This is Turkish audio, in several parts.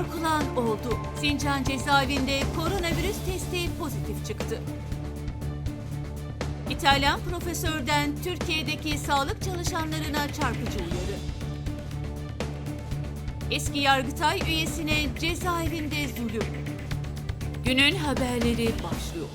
korkulan oldu. Sincan cezaevinde koronavirüs testi pozitif çıktı. İtalyan profesörden Türkiye'deki sağlık çalışanlarına çarpıcı uyarı. Eski Yargıtay üyesine cezaevinde zulüm. Günün haberleri başlıyor.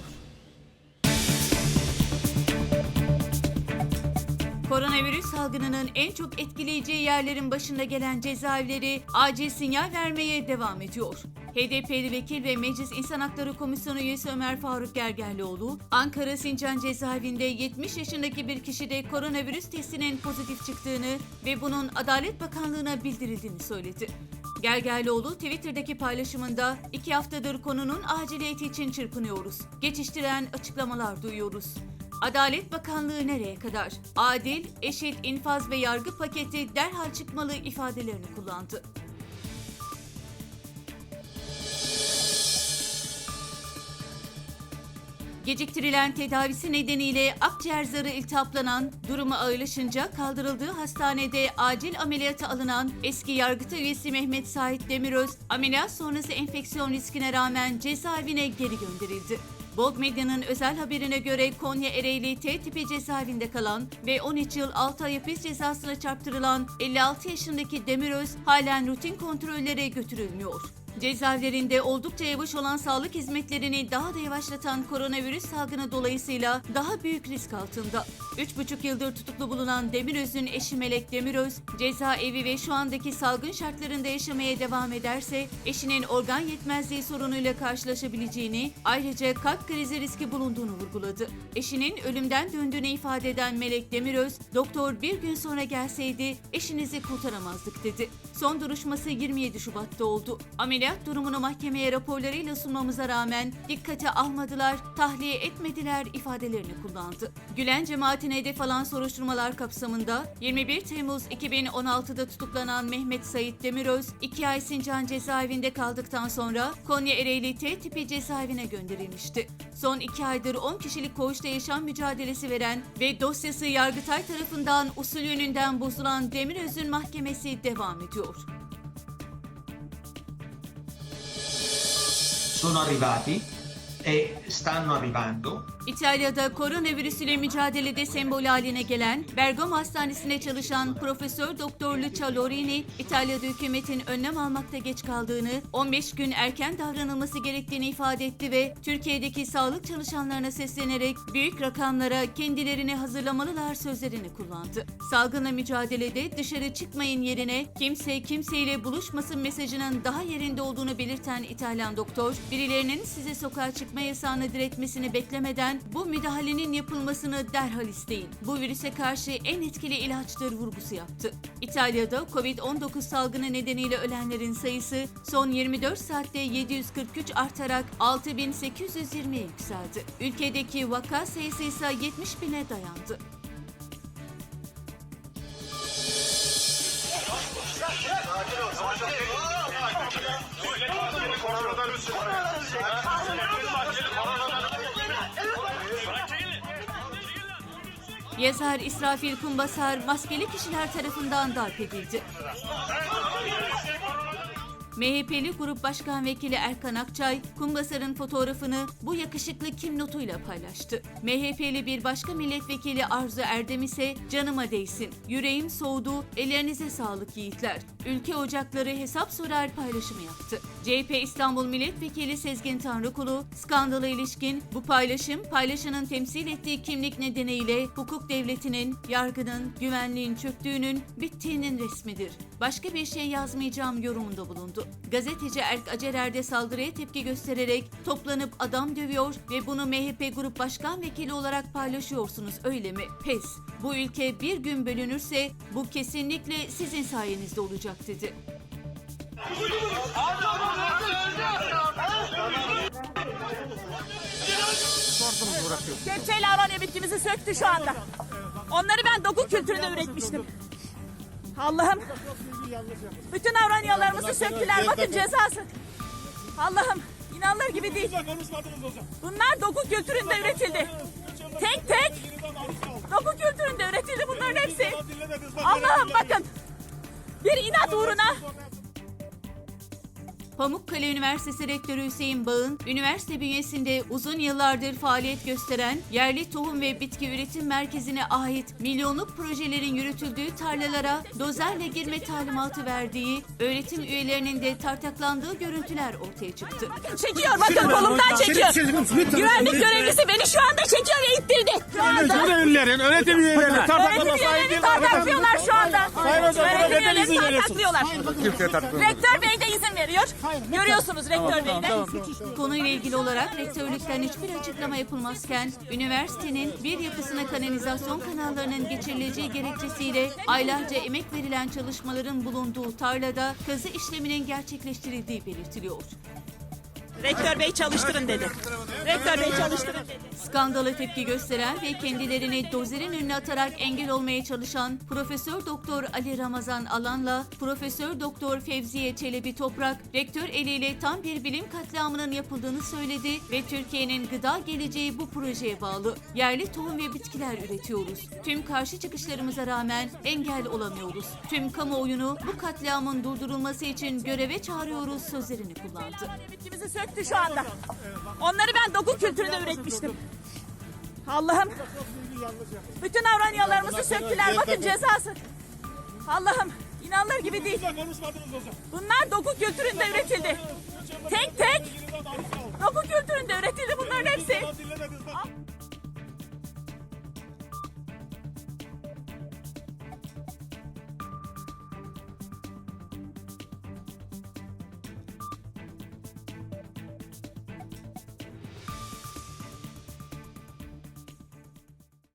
Koronavirüs salgınının en çok etkileyeceği yerlerin başında gelen cezaevleri acil sinyal vermeye devam ediyor. HDP'li vekil ve Meclis İnsan Hakları Komisyonu üyesi Ömer Faruk Gergerlioğlu, Ankara Sincan cezaevinde 70 yaşındaki bir kişide koronavirüs testinin pozitif çıktığını ve bunun Adalet Bakanlığı'na bildirildiğini söyledi. Gergerlioğlu Twitter'daki paylaşımında iki haftadır konunun aciliyeti için çırpınıyoruz. Geçiştiren açıklamalar duyuyoruz. Adalet Bakanlığı nereye kadar? Adil, eşit, infaz ve yargı paketi derhal çıkmalı ifadelerini kullandı. Geciktirilen tedavisi nedeniyle akciğer zarı iltihaplanan, durumu ağırlaşınca kaldırıldığı hastanede acil ameliyata alınan eski Yargıtay üyesi Mehmet Sait Demiröz, ameliyat sonrası enfeksiyon riskine rağmen cezaevine geri gönderildi. Bog Medya'nın özel haberine göre Konya Ereğli T tipi cezaevinde kalan ve 13 yıl 6 ay hapis cezasına çarptırılan 56 yaşındaki Demiröz halen rutin kontrollere götürülmüyor. Cezaevlerinde oldukça yavaş olan sağlık hizmetlerini daha da yavaşlatan koronavirüs salgını dolayısıyla daha büyük risk altında. 3,5 yıldır tutuklu bulunan Demiröz'ün eşi Melek Demiröz, cezaevi ve şu andaki salgın şartlarında yaşamaya devam ederse eşinin organ yetmezliği sorunuyla karşılaşabileceğini, ayrıca kalp krizi riski bulunduğunu vurguladı. Eşinin ölümden döndüğünü ifade eden Melek Demiröz, doktor bir gün sonra gelseydi eşinizi kurtaramazdık dedi. Son duruşması 27 Şubat'ta oldu. Ameliyat durumunu mahkemeye raporlarıyla sunmamıza rağmen dikkate almadılar, tahliye etmediler ifadelerini kullandı. Gülen cemaatine hedef alan soruşturmalar kapsamında 21 Temmuz 2016'da tutuklanan Mehmet Sait Demiröz, 2 ay Sincan cezaevinde kaldıktan sonra Konya Ereğli T tipi cezaevine gönderilmişti. Son 2 aydır 10 kişilik koğuşta yaşam mücadelesi veren ve dosyası Yargıtay tarafından usul yönünden bozulan Demiröz'ün mahkemesi devam ediyor. Sono arrivati e stanno arrivando İtalya'da koronavirüs ile mücadelede sembol haline gelen Bergamo Hastanesi'nde çalışan Profesör Doktor Lucia Lorini, İtalya'da hükümetin önlem almakta geç kaldığını, 15 gün erken davranılması gerektiğini ifade etti ve Türkiye'deki sağlık çalışanlarına seslenerek büyük rakamlara kendilerini hazırlamalılar sözlerini kullandı. Salgınla mücadelede dışarı çıkmayın yerine kimse kimseyle buluşmasın mesajının daha yerinde olduğunu belirten İtalyan doktor, birilerinin size sokağa çıkma yasağını diretmesini beklemeden bu müdahalenin yapılmasını derhal isteyin. Bu virüse karşı en etkili ilaçtır vurgusu yaptı. İtalya'da Covid-19 salgını nedeniyle ölenlerin sayısı son 24 saatte 743 artarak 6820'ye yükseldi. Ülkedeki vaka sayısı ise 70 bine dayandı. Yazar İsrafil Kumbasar maskeli kişiler tarafından darp edildi. MHP'li Grup Başkan Vekili Erkan Akçay, Kumbasar'ın fotoğrafını bu yakışıklı kim notuyla paylaştı. MHP'li bir başka milletvekili Arzu Erdem ise canıma değsin, yüreğim soğudu, ellerinize sağlık yiğitler. Ülke Ocakları hesap sorar paylaşımı yaptı. CHP İstanbul Milletvekili Sezgin Tanrıkulu, skandala ilişkin bu paylaşım paylaşanın temsil ettiği kimlik nedeniyle hukuk devletinin, yargının, güvenliğin çöktüğünün, bittiğinin resmidir. Başka bir şey yazmayacağım yorumunda bulundu. Gazeteci Erk Acerer de saldırıya tepki göstererek toplanıp adam dövüyor ve bunu MHP Grup Başkan Vekili olarak paylaşıyorsunuz öyle mi? Pes. Bu ülke bir gün bölünürse bu kesinlikle sizin sayenizde olacak dedi. Kepçeyle aranıyor bitkimizi söktü şu anda. Onları ben doku kültüründe üretmiştim. Allah'ım. Bütün avranyalarımızı söktüler. Bakın cezası. Allah'ım. inanılır gibi değil. Bunlar doku kültüründe üretildi. Tek tek doku kültüründe üretildi bunların hepsi. Allah'ım bakın. Bir inat uğruna Pamukkale Üniversitesi Rektörü Hüseyin Bağ'ın, üniversite bünyesinde uzun yıllardır faaliyet gösteren yerli tohum ve bitki üretim merkezine ait milyonluk projelerin yürütüldüğü tarlalara dozerle girme talimatı verdiği, öğretim üyelerinin de tartaklandığı görüntüler ortaya çıktı. Çekiyor bakın kolumdan çekiyor. Güvenlik görevlisi beni şu anda çekiyor ve ittirdi. Şu anda. Görevlilerin, öğretim üyelerinin tartaklama değil. tartaklıyorlar şu anda. Öğretim üyelerini tartaklıyorlar. Rektör bey de izin veriyor. Görüyorsunuz rektör bey de. Konuyla ilgili olarak rektörlükten hiçbir açıklama yapılmazken, üniversitenin bir yapısına kanalizasyon kanallarının geçirileceği gerekçesiyle aylarca emek verilen çalışmaların bulunduğu tarlada kazı işleminin gerçekleştirildiği belirtiliyor. Rektör bey çalıştırın dedi. Rektör bey çalıştırın dedi. Skandala tepki gösteren ve kendilerini dozerin önüne atarak engel olmaya çalışan Profesör Doktor Ali Ramazan Alan'la Profesör Doktor Fevziye Çelebi Toprak, rektör eliyle tam bir bilim katliamının yapıldığını söyledi ve Türkiye'nin gıda geleceği bu projeye bağlı. Yerli tohum ve bitkiler üretiyoruz. Tüm karşı çıkışlarımıza rağmen engel olamıyoruz. Tüm kamuoyunu bu katliamın durdurulması için göreve çağırıyoruz sözlerini kullandı. Bitkimizi söktü şu anda. Onları ben doku kültüründe üretmiştim. Allah'ım. Bütün avranyalarımızı söktüler. Bakın cezası. Allah'ım. inanılır gibi değil. Bunlar doku kültüründe üretildi. Tek tek doku kültüründe üretildi bunların hepsi.